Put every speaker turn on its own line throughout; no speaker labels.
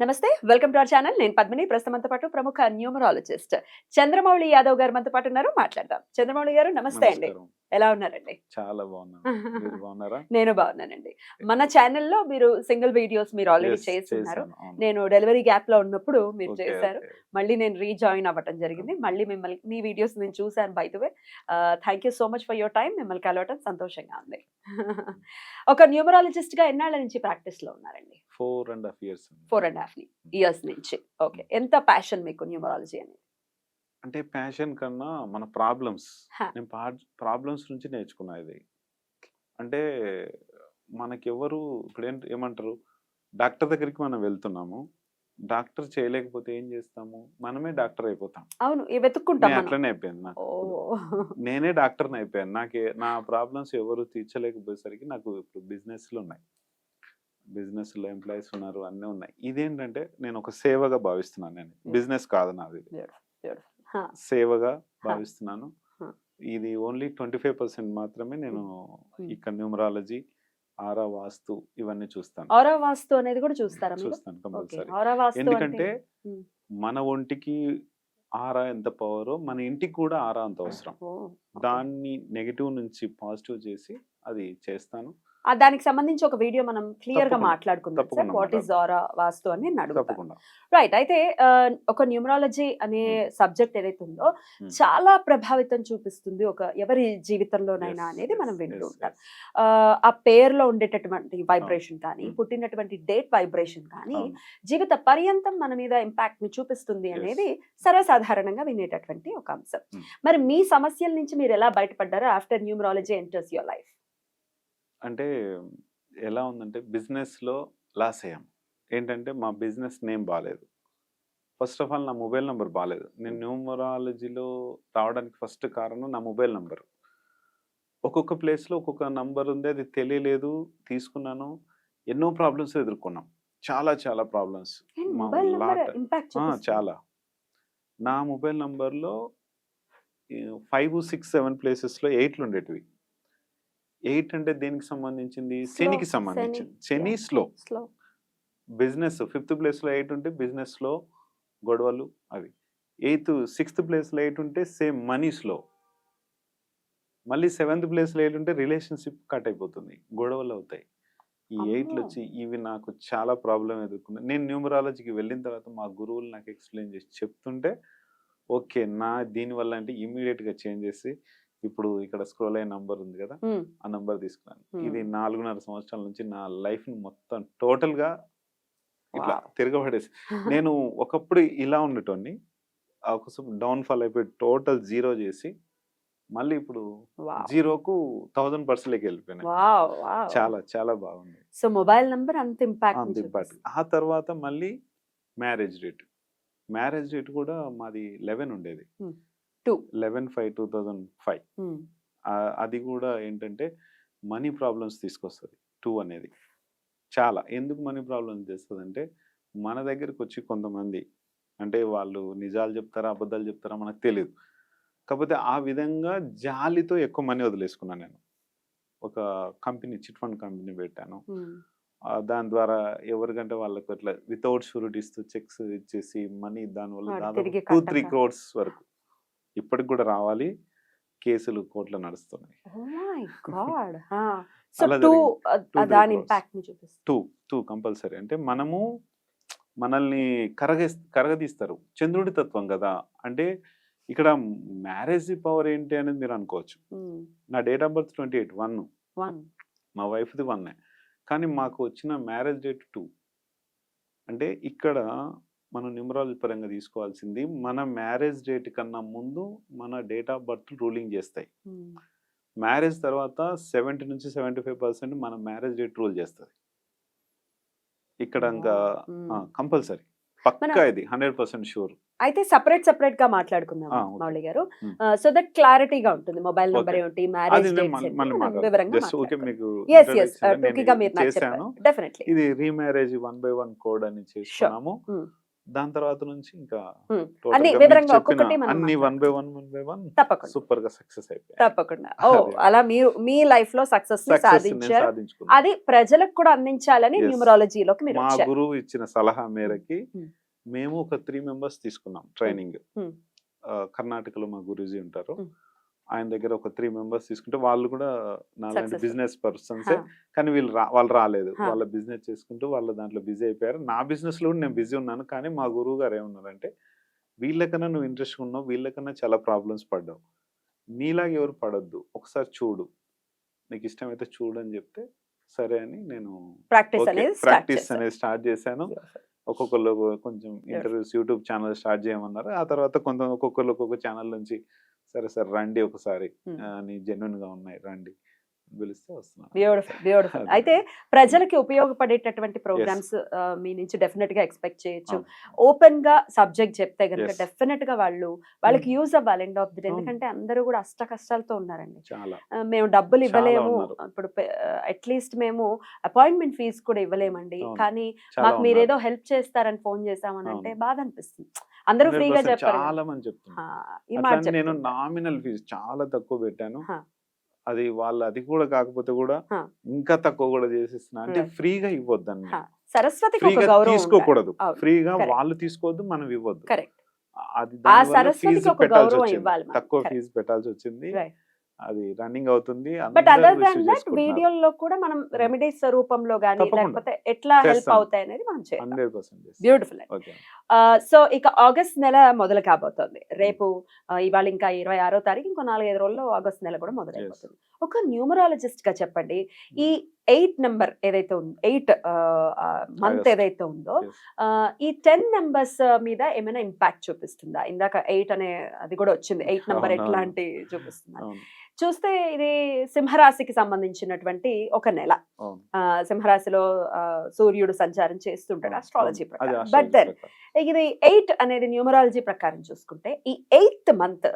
నమస్తే welcome to our channel. నేను పద్మిని. ప్రస్తుతం పాటు ప్రముఖ న్యూమరాలజిస్ట్ చంద్రమౌళి యాదవ్ గారు మనతో పాటు ఉన్నారు. మాట్లాడదాం. చంద్రమౌళి గారు నమస్తే అండి. ఎలా ఉన్నారండి?
చాలా బాగున్నాను బాగున్నారా?
నేను బాగున్నానండి. మన ఛానల్లో మీరు సింగిల్ వీడియోస్ మీరు ఆల్రెడీ చేస్తున్నారు. నేను డెలివరీ గ్యాప్లో ఉన్నప్పుడు మీరు చేశారు. మళ్ళీ నేను రీజాయిన్ అవ్వటం జరిగింది. మళ్ళీ మిమ్మల్ని మీ వీడియోస్ నేను చూశాను by the way. Thank you so much for your time మిమ్మల్ని కలవటం సంతోషంగా ఉంది. ఒక న్యూమరాలజిస్ట్గా ఎన్నాళ్ళ నుంచి ప్రాక్టీస్లో ఉన్నారండి?
Four and half years
four and half years నుంచి. ఓకే. ఎంత ప్యాషన్ మీకు న్యూమరాలజీ అనేది?
అంటే ప్యాషన్ కన్నా మన ప్రాబ్లమ్స్. నేను ప్రాబ్లమ్స్ నుంచి నేర్చుకున్నా ఇది. అంటే మనకెవరు ఇప్పుడు ఏంటి ఏమంటారు? డాక్టర్ దగ్గరికి మనం వెళ్తున్నాము. డాక్టర్ చేయలేకపోతే ఏం చేస్తాము? మనమే డాక్టర్ అయిపోతాం.
అవును. వెతుక్కుంటాం
అట్లనే అయిపోయింది నాకు నేనే డాక్టర్ని అయిపోయాను. నాకు నా ప్రాబ్లమ్స్ ఎవరు తీర్చలేకపోయేసరికి నాకు ఇప్పుడు బిజినెస్లు ఉన్నాయి. బిజినెస్లో ఎంప్లాయీస్ ఉన్నారు అన్నీ ఉన్నాయి. ఇదేంటంటే నేను ఒక సేవగా భావిస్తున్నాను నేను. బిజినెస్ కాదు నాది సేవగా భావిస్తున్నాను. ఇది ఓన్లీ ట్వంటీ ఫైవ్ పర్సెంట్ మాత్రమే నేను. ఇక్కడ న్యూమరాలజీ ఆరా వాస్తు ఇవన్నీ చూస్తాను.
ఔరా వాస్తు అనేది కూడా చూస్తారా
చూస్తాను కంపల్సరీ. ఎందుకంటే. మన ఒంటికి ఆరా ఎంత పవరో మన ఇంటికి కూడా ఆరా అంత అవసరం. దాన్ని నెగిటివ్ నుంచి పాజిటివ్ చేసి అది చేస్తాను.
దానికి సంబంధించి ఒక వీడియో మనం
క్లియర్గా
మాట్లాడుకుందాం సార్ వాట్ ఈస్ ఔరా వాస్తు అని నేను అడుగుతాను రైట్ అయితే ఒక న్యూమరాలజీ అనే సబ్జెక్ట్ ఏదైతే ఉందో
Hmm.
చాలా ప్రభావితం చూపిస్తుంది ఒక ఎవరి జీవితంలోనైనా అనేది మనం వింటూ ఉంటాం. ఆ, పేరులో ఉండేటటువంటి వైబ్రేషన్ కానీ
Hmm.
పుట్టినటువంటి డేట్ వైబ్రేషన్ కానీ. జీవిత పర్యంతం మన మీద ఇంపాక్ట్ని చూపిస్తుంది. అనేది సర్వసాధారణంగా వినేటటువంటి ఒక అంశం
Hmm.
మరి మీ సమస్యల నుంచి మీరు ఎలా బయటపడ్డారో after numerology enters your life
అంటే ఎలా ఉందంటే బిజినెస్లో లాస్ అయ్యాం. ఏంటంటే మా బిజినెస్ నేమ్ బాగాలేదు ఫస్ట్ ఆఫ్ ఆల్ నా మొబైల్ నెంబర్ బాగాలేదు నేను న్యూమరాలజీలో రావడానికి ఫస్ట్ కారణం నా మొబైల్ నెంబర్. ఒక్కొక్క ప్లేస్లో ఒక్కొక్క నంబర్ ఉంది అది తెలియలేదు తీసుకున్నాను. ఎన్నో ప్రాబ్లమ్స్ ఎదుర్కొన్నాం. చాలా చాలా ప్రాబ్లమ్స్. చాలా. నా మొబైల్ నంబర్లో ఫైవ్ సిక్స్ సెవెన్ ప్లేసెస్లో ఎయిట్లు ఉండేటివి. ఎయిట్ అంటే దేనికి సంబంధించింది? శనికి
శని,
సంబంధించింది. శని. స్లో
స్లో
బిజినెస్ ఫిఫ్త్ ప్లేస్లో ఎయిట్ ఉంటే బిజినెస్లో గొడవలు అవి. ఎయిత్ సిక్స్త్ ప్లేస్లో ఎయిట్ ఉంటే సేమ్ మనీ స్లో మళ్ళీ సెవెంత్ ప్లేస్లో ఎయిట్ ఉంటే రిలేషన్షిప్ కట్ అయిపోతుంది. గొడవలు అవుతాయి. ఈ ఎయిట్లు. వచ్చి ఇవి నాకు చాలా ప్రాబ్లం ఎదుర్కొన్నాను నేను న్యూమరాలజీకి వెళ్ళిన తర్వాత మా గురువులు నాకు ఎక్స్ప్లెయిన్ చేసి చెప్తుంటే ఓకే నా దీనివల్ల అంటే ఇమీడియట్గా చేంజ్ చేసి ఇప్పుడు ఇక్కడ స్క్రోల్ అయ్యే నంబర్ ఉంది కదా ఆ నంబర్ తీసుకున్నాను. ఇది నాలుగున్నర సంవత్సరాల నుంచి నా లైఫ్ని మొత్తం టోటల్గా ఇట్లా. తిరగబడేసి నేను ఒకప్పుడు ఇలా ఉండేటోని ఒకసారి డౌన్ ఫాల్ అయిపోయి టోటల్ జీరో చేసి మళ్ళీ ఇప్పుడు జీరోకు థౌజండ్ పర్సెంట్కి వెళ్ళిపోయినా. చాలా చాలా బాగుంది.
సో మొబైల్ నంబర్ అంత ఇంపాక్ట్
అంత ఇంపార్ట్ ఆ తర్వాత మళ్ళీ మ్యారేజ్ డేట్ మ్యారేజ్ డేట్ కూడా మాది లెవెన్ ఉండేది.
Two.
Eleven five two thousand five. అది కూడా ఏంటంటే మనీ ప్రాబ్లమ్స్ తీసుకొస్తుంది టూ అనేది. చాలా. ఎందుకు మనీ ప్రాబ్లమ్స్ తెస్తుంది అంటే మన దగ్గరికి వచ్చి కొంతమంది అంటే వాళ్ళు నిజాలు చెప్తారా అబద్ధాలు చెప్తారా మనకు తెలియదు కాకపోతే ఆ విధంగా జాలితో ఎక్కువ మనీ వదిలేసుకున్నాను నేను. ఒక కంపెనీ చిట్ ఫండ్ కంపెనీ పెట్టాను. దాని ద్వారా ఎవరికంటే వాళ్ళకు అట్లా వితౌట్ షూరిటీస్ చెక్స్ ఇచ్చేసి మనీ దానివల్ల దాదాపు టూ త్రీ. క్రోడ్స్ వరకు. ఇప్పటికి కూడా రావాలి. కేసులు కోర్టులో నడుస్తున్నాయి. అలా
టూ
టూ కంపల్సరీ. అంటే మనము మనల్ని కరగే కరగదీస్తారు. చంద్రుడి తత్వం కదా. అంటే ఇక్కడ మ్యారేజ్ పవర్ ఏంటి అనేది మీరు అనుకోవచ్చు. నా date of birth twenty eight one.
One.
మా వైఫ్ది వన్నే. కానీ మాకు వచ్చిన మ్యారేజ్ డేట్ టూ. అంటే ఇక్కడ మనం న్యూమరాలజీ పరంగా తీసుకోవాల్సింది మన మ్యారేజ్ డేట్ కన్నా ముందు మన డేట్ ఆఫ్ బర్త్ రూలింగ్ చేస్తాయి. మ్యారేజ్ తర్వాత సెవెంటీ నుంచి సెవెంటీ ఫైవ్ పర్సెంట్ మన మ్యారేజ్ డేట్ రూల్ చేస్తుంది. ఇక్కడ ఇంకా కంపల్సరీ పక్కా ఇది హండ్రెడ్ పర్సెంట్ షూర్
అయితే సపరేట్ సపరేట్గా మాట్లాడుకుందాం. మౌళి గారు. సో దట్ క్లారిటీగా ఉంటుంది మొబైల్ నంబర్
అది
మ్యారేజ్ వివరంగా
ఇది remarriage one by one code అని చేసుకున్నాము. దాని తర్వాత నుంచి ఇంకా
అన్ని
one. By one one by one
తప్పకుండా
సూపర్గా సక్సెస్ అయిపోయాయి
తప్పకుండా ఓ. అలా మీరు మీ లైఫ్లో సక్సెస్ సాధించారు అది ప్రజలకు కూడా అందించాలని. న్యూమరాలజీలోకి మీరు
మా గురువు ఇచ్చిన సలహా మేరకి. మేము ఒక త్రీ మెంబర్స్ తీసుకున్నాం ట్రైనింగ్. కర్ణాటకలో మా గురూజీ ఉంటారు. ఆయన దగ్గర ఒక త్రీ మెంబర్స్ తీసుకుంటే వాళ్ళు కూడా నాలాంటి
Successful.
Business persons. కానీ వీళ్ళు రా వాళ్ళు రాలేదు. వాళ్ళ బిజినెస్ చేసుకుంటూ వాళ్ళ దాంట్లో బిజీ అయిపోయారు. నా బిజినెస్లో కూడా నేను బిజీ ఉన్నాను. కానీ మా గురువు గారు ఏమన్నారంటే వీళ్ళకన్నా నువ్వు ఇంట్రెస్ట్ ఉన్నావు. వీళ్ళకన్నా చాలా ప్రాబ్లమ్స్ పడ్డావు. నీలాగా ఎవరు పడొద్దు. ఒకసారి చూడు. నీకు ఇష్టమైతే చూడు అని చెప్తే సరే అని నేను
ప్రాక్టీస్ అనేది స్టార్ట్
చేశాను. ఒక్కొక్కరు కొంచెం ఇంటర్వ్యూస్ యూట్యూబ్ ఛానల్ స్టార్ట్ చేయమన్నారు. ఆ తర్వాత కొంత ఒక్కొక్కరు ఒక్కొక్క ఛానల్ నుంచి సరే సరే రండి ఒకసారి
Hmm.
ఆ, నీ జెన్యున్గా ఉన్నాయి రండి పిలిస్తే వస్తున్నాను
బ్యూటిఫుల్ బ్యూటిఫుల్. అయితే ప్రజలకి ఉపయోగపడేటటువంటి ప్రోగ్రామ్స్ మీ నుంచి డెఫినెట్గా ఎక్స్పెక్ట్ చేయొచ్చు ఓపెన్గా సబ్జెక్ట్ చెప్తే కనుక. డెఫినెట్గా వాళ్ళు వాళ్ళకి యూజ్ అవ్వాలి ఎండ్ ఆఫ్ ది డే. ఎందుకంటే అందరూ కూడా అష్ట కష్టాలతో ఉన్నారండి మేము డబ్బులు ఇవ్వలేము. ఇప్పుడు అట్లీస్ట్ మేము అపాయింట్మెంట్ ఫీజు కూడా ఇవ్వలేమండి. కానీ మాకు మీరు
ఉన్నారు.
ఏదో హెల్ప్ చేస్తారని ఫోన్ చేసామని అంటే. బాధ అనిపిస్తుంది అందరూ ఫ్రీగా
100%
చెప్పారు
చాలా మంది చెప్తున్నారు నేను. నామినల్ ఫీజు చాలా తక్కువ పెట్టాను. అది వాళ్ళు అది కూడా కాకపోతే కూడా. ఇంకా తక్కువ కూడా చేసిస్తున్నా అంటే. ఫ్రీగా
ఒక
ఫ్రీగా
గౌరవం
తీసుకోకూడదు. ఫ్రీగా. వాళ్ళు తీసుకోవద్దు మనం ఇవ్వద్దు అది. తక్కువ. ఫీజు పెట్టాల్సి వచ్చింది. అది రన్నింగ్ అవుతుంది.
బట్
అందరూ
దాన్ దట్
చేసుకుంటున్నారు.
వీడియోలో కూడా మనం రెమెడీస్ రూపంలో కానీ. లేకపోతే ఎట్లా హెల్ప్. అవుతాయి అనేది మనం
పర్సెంట్
బ్యూటిఫుల్ సో ఇక ఆగస్ట్ నెల మొదలు కాబోతోంది. రేపు ఇవాళ ఇంకా ఇరవై ఆరో తారీఖు ఇంకో నాలుగైదు రోజుల్లో ఆగస్ట్ నెల కూడా మొదలైపోతుంది. ఒక న్యూమరాలజిస్ట్గా చెప్పండి. ఈ ఎయిట్ నెంబర్ ఏదైతే ఉందో ఎయిట్ మంత్. ఏదైతే ఉందో ఈ టెన్ నెంబర్స్ మీద ఏమైనా ఇంపాక్ట్ చూపిస్తుందా? ఇందాక ఎయిట్ అనే అది కూడా వచ్చింది. Eight number. ఎట్లాంటి చూపిస్తుంది చూస్తే ఇది సింహరాశికి సంబంధించినటువంటి ఒక నెల. సింహరాశిలో సూర్యుడు సంచారం చేస్తుంటాడు ఆస్ట్రాలజీ ప్రకారం. But then. ఇది ఎయిట్ అనేది న్యూమరాలజీ ప్రకారం చూసుకుంటే ఈ ఎయిత్ మంత్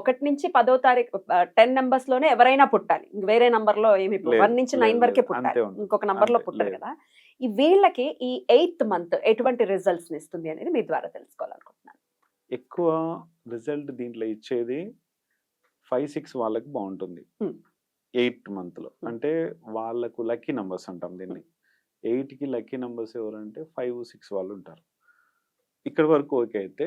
ఒకటి నుంచి పదో తారీఖు టెన్ నెంబర్స్లోనే ఎవరైనా పుట్టాలి. వేరే నంబర్లో ఏమి వన్ నుంచి నైన్ వరకే. పుట్టాలి. ఇంకొక
నంబర్లో
పుట్టారు. కదా. ఈ వీళ్ళకి ఈ ఎయిత్ మంత్ ఎటువంటి రిజల్ట్స్ ఇస్తుంది అనేది మీ ద్వారా తెలుసుకోవాలనుకుంటున్నాను.
ఎక్కువ రిజల్ట్ దీంట్లో ఇచ్చేది ఫైవ్ సిక్స్ వాళ్ళకి బాగుంటుంది. ఎయిట్ మంత్లో
Hmm.
అంటే వాళ్ళకు లక్కీ నంబర్స్ అంటాం దీన్ని. ఎయిట్కి లక్కీ నంబర్స్ ఎవరంటే ఫైవ్ సిక్స్ వాళ్ళు ఉంటారు. ఇక్కడ వరకు ఓకే అయితే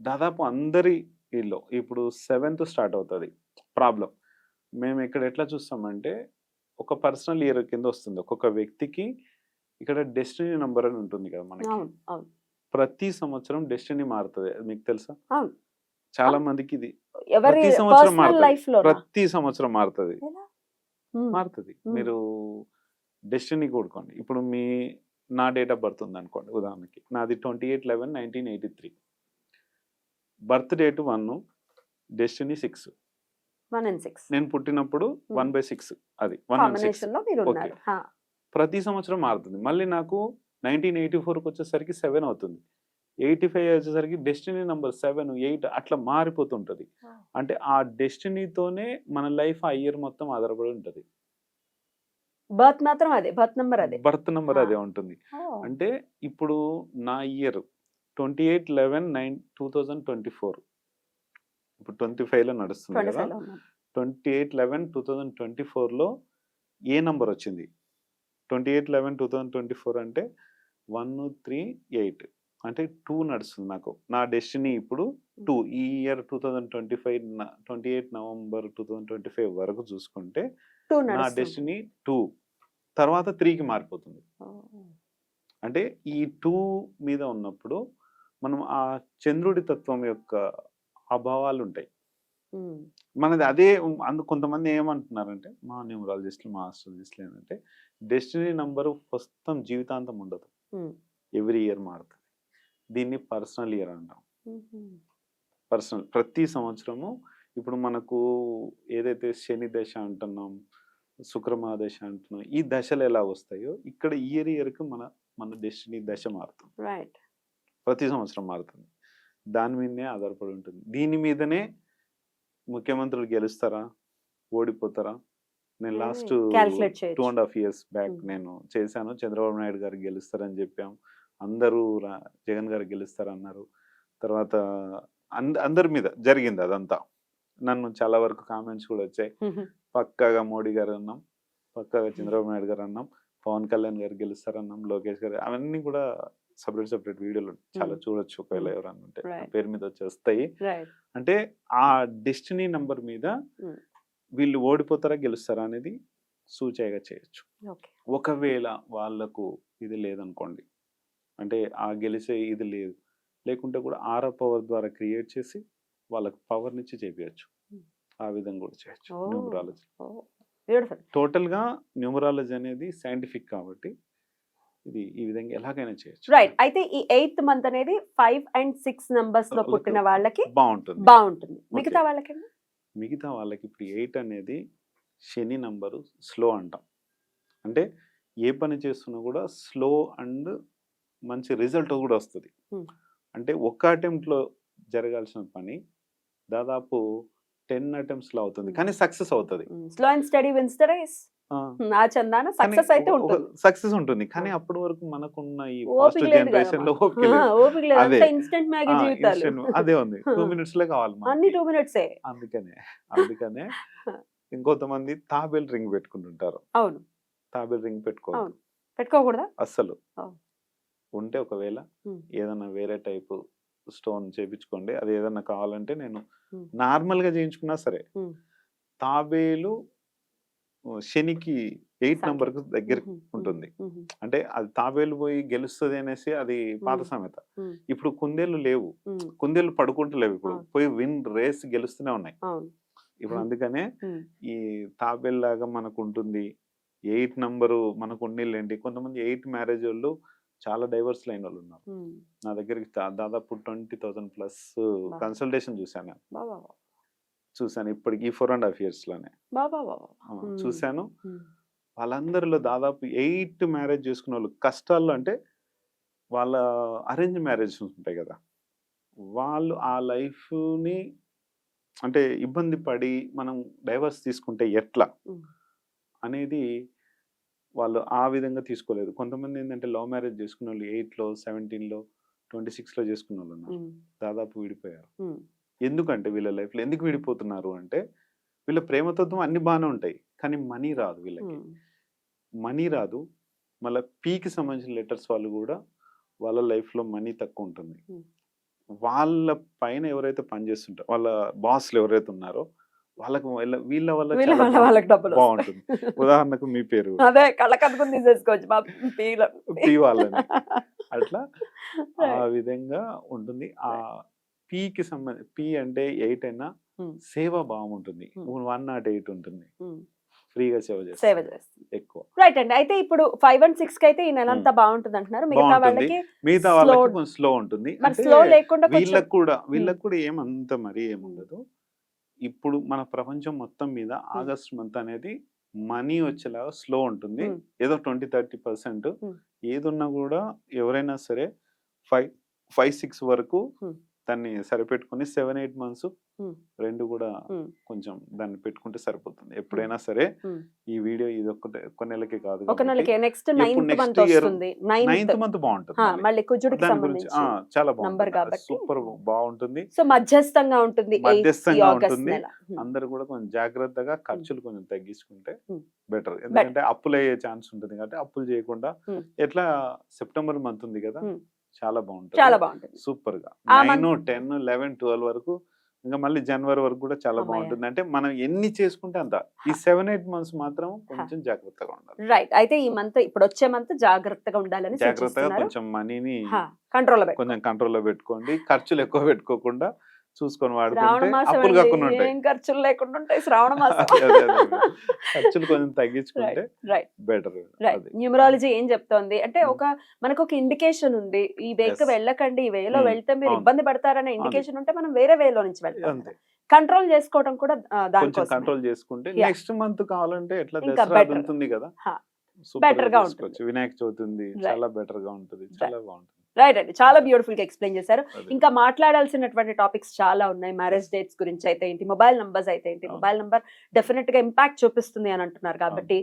దాదాపు అందరి వీళ్ళు ఇప్పుడు సెవెంత్ స్టార్ట్ అవుతుంది. ప్రాబ్లం మేము ఇక్కడ ఎట్లా చూస్తామంటే ఒక పర్సనల్ ఇయర్ కింద వస్తుంది. ఒక్కొక్క వ్యక్తికి ఇక్కడ డెస్టినీ నంబర్ అని ఉంటుంది కదా మనకి. ప్రతి సంవత్సరం డెస్టినీ మారుతుంది. అది మీకు తెలుసా. చాలా మందికి ఇది ప్రతి సంవత్సరం మారుతుంది. ప్రతి సంవత్సరం మారుతుంది. మారుతుంది. మీరు డెస్టినీ కూడుకోండి. ఇప్పుడు మీ నా డేట్ ఆఫ్ బర్త్ ఉంది అనుకోండి ఉదాహరణకి. నాది twenty eight eleven nineteen eighty three. Birth date one destiny six.
One and six.
నేను పుట్టినప్పుడు వన్ బై సిక్స్. అది వన్ అండ్ సిక్స్. ప్రతి సంవత్సరం మారుతుంది. మళ్ళీ నాకు నైన్టీన్ ఎయిటీ ఫోర్కి వచ్చేసరికి సెవెన్ అవుతుంది. ఎయిటీ ఫైవ్ వచ్చేసరికి డెస్టినీ నెంబర్ సెవెన్ ఎయిట్ అట్లా మారిపోతుంటది. అంటే ఆ డెస్టినీతోనే మన లైఫ్ ఆ ఇయర్ మొత్తం ఆధారపడి ఉంటది.
బర్త్ మాత్రం అదే బర్త్ నెంబర్ అదే.
Birth number. అదే ఉంటుంది. అంటే ఇప్పుడు నా year twenty eight eleven nine two thousand twenty four. ఇప్పుడు ట్వంటీ లో నడుస్తుంది
25
కదా. Twenty eight eleven two thousand twenty ఫోర్లో ఏ నంబర్ వచ్చింది? Twenty eight eleven two thousand twenty four అంటే వన్ త్రీ ఎయిట్. అంటే టూ నడుస్తుంది నాకు. నా డెస్టినీ ఇప్పుడు టూ. ఈ year two thousand twenty five twenty eight November two thousand twenty five వరకు చూసుకుంటే నా. Destiny two. తర్వాత త్రీకి మారిపోతుంది. అంటే ఈ టూ మీద ఉన్నప్పుడు మనం ఆ చంద్రుడి తత్వం యొక్క అభావాలు ఉంటాయి. మనది అదే అందు కొంతమంది ఏమంటున్నారంటే మా న్యూమరాలజిస్టులు మా ఆస్ట్రాలజిస్టులు ఏంటంటే డెస్టినీ నంబర్ మొత్తం జీవితాంతం ఉండదు. ఎవ్రీ ఇయర్ మారుతుంది. దీన్ని పర్సనల్ ఇయర్ అంటాం. పర్సనల్ ప్రతి సంవత్సరము ఇప్పుడు మనకు ఏదైతే శని దశ అంటున్నాం శుక్రమా దశ అంటున్నాం ఈ దశలు ఎలా వస్తాయో ఇక్కడ ఇయర్ ఇయర్కి మన మన డెస్టినీ దశ మారుతుంది.
Right.
ప్రతి సంవత్సరం మారుతుంది. దాని మీదనే ఆధారపడి ఉంటుంది. దీని మీదనే ముఖ్యమంత్రులు గెలుస్తారా? ఓడిపోతారా? నేను last two and half years back. నేను చేశాను. చంద్రబాబు నాయుడు గారు గెలుస్తారని చెప్పాం. అందరూ రా- జగన్ గారు గెలుస్తారన్నారు. తర్వాత అంద అందరి మీద జరిగింది అదంతా. నన్ను చాలా వరకు కామెంట్స్ కూడా వచ్చాయి. పక్కాగా మోడీ గారు అన్నాం పక్కాగా చంద్రబాబు నాయుడు గారు అన్నాం పవన్ కళ్యాణ్ గారు గెలుస్తారన్నాం లోకేష్ గారు అవన్నీ కూడా సపరేట్ సపరేట్ వీడియోలు చాలా. చూడొచ్చు ఒకవేళ. ఎవరన్నా ఉంటే. పేరు మీద వచ్చి వస్తాయి
రైట్
అంటే ఆ డెస్టినీ నంబర్ మీద
Hmm.
వీళ్ళు ఓడిపోతారా గెలుస్తారా అనేది సూచాయిగా చేయొచ్చు. ఒకవేళ వాళ్ళకు ఇది లేదనుకోండి అంటే ఆ గెలిచే ఇది లేదు. లేకుంటే కూడా ఆరో పవర్ ద్వారా క్రియేట్ చేసి వాళ్ళకు పవర్ నుంచి చేపించచ్చు
Hmm.
ఆ విధంగా కూడా చేయొచ్చు. న్యూమరాలజీ.
బ్యూటిఫుల్.
టోటల్గా న్యూమరాలజీ అనేది సైంటిఫిక్ కాబట్టి ఇది ఈ విధంగా ఎలాగైనా చేయొచ్చు.
రైట్. అయితే ఈ ఎయిత్ మంత్ అనేది ఫైవ్ అండ్ సిక్స్
నంబర్స్లో
పుట్టిన వాళ్ళకి
బాగుంటుంది.
బాగుంటుంది. మిగతా వాళ్ళకి
మిగతా వాళ్ళకి ఇప్పుడు ఎయిట్ అనేది శని నంబరు స్లో అంటాం. అంటే ఏ పని చేస్తున్నా కూడా స్లో అండ్ మంచి రిజల్ట్ కూడా వస్తుంది. అంటే ఒక్క అటెంప్ట్లో జరగాల్సిన పని దాదాపు టెన్ అటెంప్ట్స్లో అవుతుంది.
Hmm.
కానీ సక్సెస్ అవుతుంది.
Slow and steady wins the race. Chandana success అయితే ఉంటుంది.
సక్సెస్ ఉంటుంది. కానీ అప్పటి వరకు మనకున్న ఈ ఫాస్ట్
జనరేషన్లో.
ఓపిక లేదు. అదే.
అంతా ఇన్స్టెంట్ మ్యాగీ
ఆ,
జీవితాలు.
instant అదే ఉంది. టూ మినిట్స్లో కావాలి
అన్ని మినిట్సే.
అందుకనే అందుకనే ఇంకొంతమంది తాబేల్ రింగ్ పెట్టుకుంటుంటారు.
అవును.
తాబేల్ రింగ్ పెట్టుకోవద్దు.
అవును. పెట్టుకోకూడదా?
అస్సలు. ఉంటే ఒకవేళ. ఏదైనా వేరే టైపు స్టోన్ చేపించుకోండి అది ఏదైనా కావాలంటే నేను. నార్మల్గా చేయించుకున్నా సరే. తాబేలు శనికి ఎయిట్. నంబర్కు దగ్గర ఉంటుంది. అంటే అది తాబేలు పోయి గెలుస్తుంది అనేసి అది పాత. సామెత. ఇప్పుడు కుందేళ్ళు లేవు. కుందేళ్ళు పడుకుంటలేవు ఇప్పుడు. పోయి విన్ రేస్ గెలుస్తూనే ఉన్నాయి ఇప్పుడు. అందుకనే. ఈ తాబేల్ లాగా మనకు ఉంటుంది ఎయిట్ నంబరు మనకు ఉండేళ్ళండి కొంతమంది ఎయిట్ మ్యారేజ్ వాళ్ళు చాలా డైవర్స్ లైన్ వాళ్ళు ఉన్నారు. నా దగ్గరికి దాదాపు ట్వంటీ థౌసండ్ ప్లస్. కన్సల్టేషన్ చూశాను. చూశాను ఇప్పటికి ఈ ఫోర్ అండ్ హాఫ్
ఇయర్స్లోనే.
చూశాను. వాళ్ళందరిలో దాదాపు ఎయిట్ మ్యారేజ్ చేసుకున్న వాళ్ళు కష్టాల్లో అంటే వాళ్ళ అరేంజ్ మ్యారేజెస్ ఉంటాయి కదా వాళ్ళు ఆ లైఫ్ని అంటే ఇబ్బంది పడి మనం డైవర్స్ తీసుకుంటే ఎట్లా. అనేది వాళ్ళు ఆ విధంగా తీసుకోలేదు కొంతమంది ఏంటంటే లవ్ మ్యారేజ్ చేసుకున్న వాళ్ళు ఎయిట్లో సెవెంటీన్లో ట్వంటీ సిక్స్లో చేసుకున్న వాళ్ళు ఉన్నారు. దాదాపు విడిపోయారు. ఎందుకంటే వీళ్ళ లైఫ్లో ఎందుకు విడిపోతున్నారు అంటే వీళ్ళ ప్రేమతత్వం అన్ని బాగానే ఉంటాయి కానీ మనీ రాదు వీళ్ళకి. మనీ రాదు మళ్ళీ పీకి సంబంధించిన లెటర్స్ వాళ్ళు కూడా వాళ్ళ లైఫ్లో మనీ తక్కువ ఉంటుంది. వాళ్ళ పైన ఎవరైతే పనిచేస్తుంటారో వాళ్ళ బాస్లు ఎవరైతే ఉన్నారో వాళ్ళకు వీళ్ళ- వల్ల
వీళ్ళ
చాలా
వల్ల వాళ్ళకి డబ్బులు
బాగుంటుంది. ఉదాహరణకు మీ పేరు.
అదే కళ్ళ కదుకుని తీసేసుకోవచ్చు మా
పీ వాళ్ళని. అట్లా ఆ విధంగా ఉంటుంది. ఆ పీకి సంబంధ పీ అంటే ఎయిట్ అయినా
Hmm.
సేవ ఉంటుంది.
Hmm.
వన్ నాట్ ఎయిట్ ఉంటుంది.
మ్మ్.
ఫ్రీగా సేవ
సేవ చేస్తుంది.
ఎక్కువ.
రైట్ అండి. అయితే ఇప్పుడు ఫైవ్ అండ్ సిక్స్కి అయితే ఈ నెల అంతా బాగుంటుంది అంటున్నారు. మిగతా
బాగుంటుంది.
వాళ్ళకి
మిగతా వాళ్ళకి స్లో ఉంటుంది.
స్లో లేకుండా
వీళ్ళకి కూడా వీళ్ళకి కూడా ఏమంత మరీ ఏముండదు. ఇప్పుడు మన ప్రపంచం మొత్తం మీద ఆగస్ట్ మంత్ అనేది మనీ వచ్చేలాగా స్లో ఉంటుంది. ఏదో ట్వంటీ థర్టీ పర్సెంట్. ఏదున్నా కూడా ఎవరైనా సరే ఫైవ్ ఫైవ్ సిక్స్ వరకు. దాన్ని సరిపెట్టుకుని సెవెన్ ఎయిట్ మంత్స్. రెండు కూడా. కొంచెం దాన్ని పెట్టుకుంటే సరిపోతుంది ఎప్పుడైనా సరే. ఈ వీడియో ఇది ఒక్క ఒక్క నెలకి కాదు
ఒక నెలకి నెక్స్ట్
ఎప్పుడు
నైన్త్ మంత్
బాగుంటుంది దాని గురించి చాలా బాగుంటుంది. సూపర్ బాగుంటుంది
సో మధ్యస్థంగా ఉంటుంది
మధ్యస్థంగా ఉంటుంది. అందరు కూడా కొంచెం జాగ్రత్తగా ఖర్చులు కొంచెం తగ్గించుకుంటే. బెటర్ ఎందుకంటే అప్పులు అయ్యే ఛాన్స్ ఉంటుంది కాబట్టి అప్పులు చేయకుండా. ఎట్లా సెప్టెంబర్ మంత్ ఉంది కదా. చాలా బాగుంటుంది.
చాలా బాగుంటుంది. సూపర్గా
నైన్ టెన్ లెవెన్ ట్వెల్వ్ వరకు ఇంకా మళ్ళీ జనవరి వరకు కూడా చాలా. బాగుంటుంది. అంటే మనం ఎన్ని చేసుకుంటే అంత. ఈ సెవెన్ ఎయిట్ మంత్స్ మాత్రం కొంచెం జాగ్రత్తగా ఉండాలి.
రైట్. అయితే ఈ మంత్ ఇప్పుడు వచ్చే మంత్ జాగ్రత్తగా ఉండాలని
జాగ్రత్తగా కొంచెం మనీని
కంట్రోల్
కొంచెం కంట్రోల్లో పెట్టుకోండి. ఖర్చులు ఎక్కువ పెట్టుకోకుండా చూసుకొని వాడుకుంటే ఉంటాయి.
ఖర్చులు లేకుండా ఉంటాయి శ్రావణ మాసం.
ఖర్చులు కొంచెం తగ్గించుకుంటే బెటర్.
రైట్ న్యూమరాలజీ ఏం చెప్తోంది? అంటే. ఒక మనకు ఒక ఇండికేషన్ ఉంది. ఈ వేకి. వెళ్ళకండి ఈ వేలో. వెళ్తే మీరు. ఇబ్బంది పడతారనే ఇండికేషన్ ఉంటే మనం వేరే వేలో నుంచి వెళ్తాం కంట్రోల్ చేసుకోవడం కూడా
కొంచెం కంట్రోల్ చేసుకుంటే. నెక్స్ట్ మంత్ కావాలంటే ఎట్లా దసరా. ఉంటుంది కదా.
Better గా
చేసుకోవచ్చు. వినాయక చవితి ఉంది. చాలా బెటర్గా ఉంటుంది. చాలా బాగుంటుంది.
రైట్ అండి చాలా బ్యూటిఫుల్గా ఎక్స్ప్లెయిన్ చేశారు. ఇంకా మాట్లాడాల్సినటువంటి టాపిక్స్ చాలా ఉన్నాయి. మ్యారేజ్ డేట్స్ గురించి అయితే ఏంటి మొబైల్ నంబర్స్ అయితే ఏంటి. మొబైల్ నంబర్ డెఫినెట్గా ఇంపాక్ట్ చూపిస్తుంది అని అంటున్నారు కాబట్టి